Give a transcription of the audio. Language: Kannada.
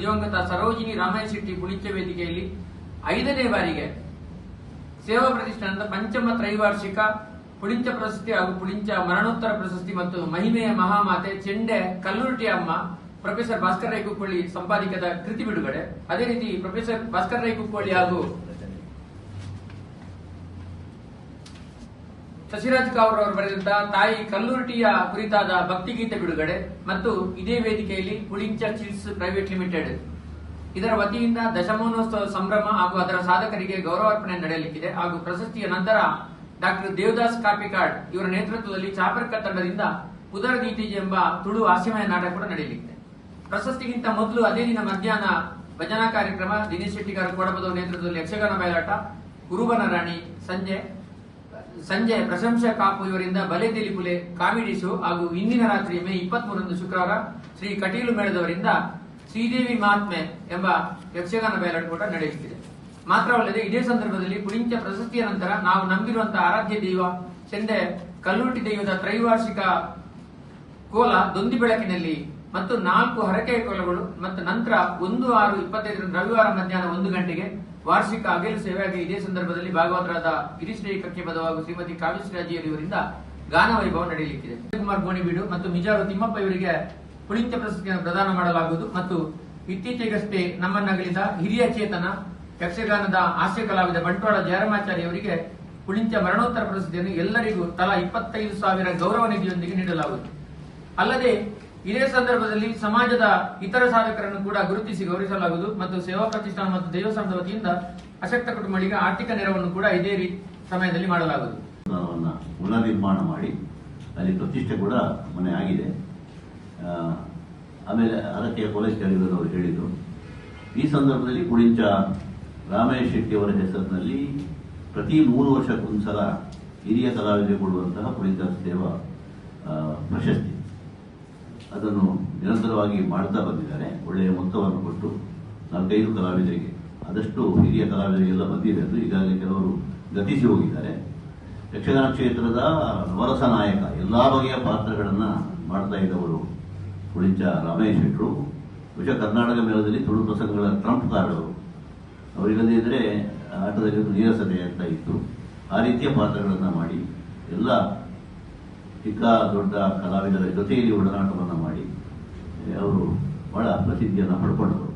ದಿವಂಗತ ಸರೋಜಿನಿ ರಾಮಯ್ಯ ಶೆಟ್ಟಿ ಪುಣಿತ್ಯ ವೇದಿಕೆಯಲ್ಲಿ ಐದನೇ ಬಾರಿಗೆ ಸೇವಾ ಪ್ರತಿಷ್ಠಾನದ ಪಂಚಮ ತ್ರೈವಾರ್ಷಿಕ ಪುಳಿಂಚ ಪ್ರಶಸ್ತಿ ಹಾಗೂ ಪುಳಿಂಚ ಮರಣೋತ್ತರ ಪ್ರಶಸ್ತಿ ಮತ್ತು ಮಹಿಮೆಯ ಮಹಾಮಾತೆ ಚೆಂಡೆ ಕಲ್ಲುರ್ಟಿ ಅಮ್ಮ, ಪ್ರೊಫೆಸರ್ ಭಾಸ್ಕರ್ ರೈ ಕುಕ್ಕೊಳ್ಳಿ ಸಂಪಾದಕದ ಕೃತಿ ಬಿಡುಗಡೆ. ಅದೇ ರೀತಿ ಪ್ರೊಫೆಸರ್ ಭಾಸ್ಕರ್ ರೈ ಕುಕ್ಕೊಳ್ಳಿ ಹಾಗೂ ಶಶಿರಾಜ್ ಕೌರ್ ಅವರು ಬರೆದಂತಹ ತಾಯಿ ಕಲ್ಲುರ್ಟಿಯ ಕುರಿತಾದ ಭಕ್ತಿಗೀತೆ ಬಿಡುಗಡೆ ಮತ್ತು ಇದೇ ವೇದಿಕೆಯಲ್ಲಿ ಪುಳಿಂಚ ಚಿಲ್ಸ್ ಪ್ರೈವೇಟ್ ಲಿಮಿಟೆಡ್. ಇದರ ವತಿಯಿಂದ ದಶಮಾನೋತ್ಸವ ಸಂಭ್ರಮ ಹಾಗೂ ಅದರ ಸಾಧಕರಿಗೆ ಗೌರವಾರ್ಪಣೆ ನಡೆಯಲಿಕ್ಕಿದೆ ಹಾಗೂ ಪ್ರಶಸ್ತಿಯ ನಂತರ ಡಾಕ್ಟರ್ ದೇವದಾಸ್ ಕಾಪಿಕಾಡ್ ಇವರ ನೇತೃತ್ವದಲ್ಲಿ ಚಾಪರ್ಕ ತಂಡದಿಂದ ಉದರ ಗೀತೆಜಿ ಎಂಬ ತುಳು ಹಾಸ್ಯಮಯ ನಾಟಕ ಕೂಡ ನಡೆಯಲಿದೆ ಪ್ರಶಸ್ತಿಗಿಂತ ಮೊದಲು ಅದೇ ದಿನ ಮಧ್ಯಾಹ್ನ ಭಜನಾ ಕಾರ್ಯಕ್ರಮ ದಿನೇಶ್ ಶೆಟ್ಟಿಗಾರ ಕೊಡಬದ ನೇತೃತ್ವದಲ್ಲಿ ಯಕ್ಷಗಾನ ಬಯಲಾಟ ಕುರುಬನ ರಾಣಿ, ಸಂಜೆ ಸಂಜೆ ಪ್ರಶಂಸಾ ಕಾಪು ಇವರಿಂದ ಬಲೆ ತಿಲಿಪುಲೆ ಕಾಮಿಡಿ ಶೋ ಹಾಗೂ ಇಂದಿನ ರಾತ್ರಿ ಮೇ ಇಪ್ಪತ್ಮೂರರಂದು ಶುಕ್ರವಾರ ಶ್ರೀ ಕಟೀಲು ಮೇಳದವರಿಂದ ಶ್ರೀದೇವಿ ಮಹಾತ್ಮೆ ಎಂಬ ಯಕ್ಷಗಾನ ಬಯಲಾಟ ಕೂಡ ನಡೆಯುತ್ತಿದೆ ಮಾತ್ರವಲ್ಲದೆ ಇದೇ ಸಂದರ್ಭದಲ್ಲಿ ಪುಳಿಂಚ ಪ್ರಶಸ್ತಿಯ ನಂತರ ನಾವು ನಂಬಿರುವಂತಹ ಆರಾಧ್ಯ ದೈವ ಚೆಂಡೆ ಕಲ್ಲುಟಿ ದೈವದ ತ್ರೈವಾರ್ಷಿಕ ಕೋಲ ದೊಂದಿ ಬೆಳಕಿನಲ್ಲಿ ಮತ್ತು ನಾಲ್ಕು ಹರಕೆಯ ಕೊಲಗಳು ಮತ್ತು ನಂತರ ಒಂದು ಆರು ಇಪ್ಪತ್ತೈದರಿಂದ ರವಿವಾರ ಮಧ್ಯಾಹ್ನ ಒಂದು ಗಂಟೆಗೆ ವಾರ್ಷಿಕ ಅಗಲು ಸೇವೆಯಾಗಿ ಇದೇ ಸಂದರ್ಭದಲ್ಲಿ ಭಾಗವತರಾದ ಗಿರೀಶ್ ಕಕ್ಕೆ ಕಕ್ಕೆಬದ ಹಾಗೂ ಶ್ರೀಮತಿ ಕಾವ್ಯಶ್ರೀ ಇವರಿಂದ ಗಾನ ವೈಭವ ನಡೆಯಲಿಕ್ಕಿದೆ. ಕುಮಾರ್ ಗೋಣಿಬೀಡು ಮತ್ತು ಮಿಜಾರು ತಿಮ್ಮಪ್ಪ ಇವರಿಗೆ ಪುಣಿತ್ಯ ಪ್ರಶಸ್ತಿಯನ್ನು ಪ್ರದಾನ ಮಾಡಲಾಗುವುದು ಮತ್ತು ಇತ್ತೀಚೆಗಷ್ಟೇ ನಮ್ಮನ್ನಗಲಿದ ಹಿರಿಯ ಚೇತನ, ಯಕ್ಷಗಾನದ ಹಾಸ್ಯ ಕಲಾವಿದ ಬಂಟ್ವಾಳ ಜಯರಾಮಾಚಾರ್ಯ ಅವರಿಗೆ ಪುಳಿಂಚ ಮರಣೋತ್ತರ ಪ್ರಶಸ್ತಿಯನ್ನು ಎಲ್ಲರಿಗೂ ತಲಾ ಇಪ್ಪತ್ತೈದು ಸಾವಿರ ಗೌರವ ನಿಧಿಯೊಂದಿಗೆ ನೀಡಲಾಗುವುದು. ಅಲ್ಲದೆ ಇದೇ ಸಂದರ್ಭದಲ್ಲಿ ಸಮಾಜದ ಇತರ ಸಾಧಕರನ್ನು ಕೂಡ ಗುರುತಿಸಿ ಗೌರವಿಸಲಾಗುವುದು ಮತ್ತು ಸೇವಾ ಪ್ರತಿಷ್ಠಾನ ಮತ್ತು ದೇವಸ್ಥಾನದ ವತಿಯಿಂದ ಅಶಕ್ತ ಕುಟುಂಬಗಳಿಗೆ ಆರ್ಥಿಕ ನೆರವನ್ನು ಕೂಡ ಇದೇ ರೀತಿ ಸಮಯದಲ್ಲಿ ಮಾಡಲಾಗುವುದು. ಪುನರ್ನಿರ್ಮಾಣ ಮಾಡಿ ಅಲ್ಲಿ ಪ್ರತಿಷ್ಠೆ ಕೂಡ ಮನೆ ಆಗಿದೆ. ಆಮೇಲೆ ಅದಕ್ಕೆ ಕಾಲೇಜ್ ಕೇಳಿದರು ಅವರು ಹೇಳಿದರು. ಈ ಸಂದರ್ಭದಲ್ಲಿ ಕುಳಿಂಚ ರಾಮೇಶ್ ಶೆಟ್ಟಿ ಅವರ ಹೆಸರಿನಲ್ಲಿ ಪ್ರತಿ ಮೂರು ವರ್ಷಕ್ಕೊಂದ್ಸಲ ಹಿರಿಯ ಕಲಾವಿದರು ಕೊಡುವಂತಹ ಕುಡಿಂಚ ಸೇವಾ ಪ್ರಶಸ್ತಿ. ಅದನ್ನು ನಿರಂತರವಾಗಿ ಮಾಡ್ತಾ ಬಂದಿದ್ದಾರೆ. ಒಳ್ಳೆಯ ಮೊತ್ತವನ್ನು ಕೊಟ್ಟು ನಾಲ್ಕೈದು ಕಲಾವಿದರಿಗೆ, ಆದಷ್ಟು ಹಿರಿಯ ಕಲಾವಿದರಿಗೆಲ್ಲ ಬಂದಿದೆ ಅದು. ಈಗಾಗಲೇ ಕೆಲವರು ಗತಿಸಿ ಹೋಗಿದ್ದಾರೆ. ಯಕ್ಷಗಾನ ಕ್ಷೇತ್ರದ ವರಸ ನಾಯಕ, ಎಲ್ಲ ಬಗೆಯ ಪಾತ್ರಗಳನ್ನು ಮಾಡ್ತಾ ಇದ್ದವರು ಕುಳಿಂಚ ರಾಮೇಶ್ ಶೆಟ್ರು, ಬಹುಶಃ ಕರ್ನಾಟಕ ಮೇಳದಲ್ಲಿ ತುಳು ಪ್ರಸಂಗಗಳ ಟ್ರಂಪ್ ಕಾರ್ಡವರು ಅವರಿಲ್ಲದೇ ಇದ್ದರೆ ಆಟದಲ್ಲಿ ನೀರಸತೆ ಅಂತ ಇತ್ತು. ಆ ರೀತಿಯ ಪಾತ್ರಗಳನ್ನು ಮಾಡಿ ಎಲ್ಲ ಚಿಕ್ಕ ದೊಡ್ಡ ಕಲಾವಿದರ ಜೊತೆಯಲ್ಲಿ ಒಡನಾಟವನ್ನು ಮಾಡಿ ಅವರು ಬಹಳ ಪ್ರಸಿದ್ಧಿಯನ್ನು ಪಡ್ಕೊಂಡವರು.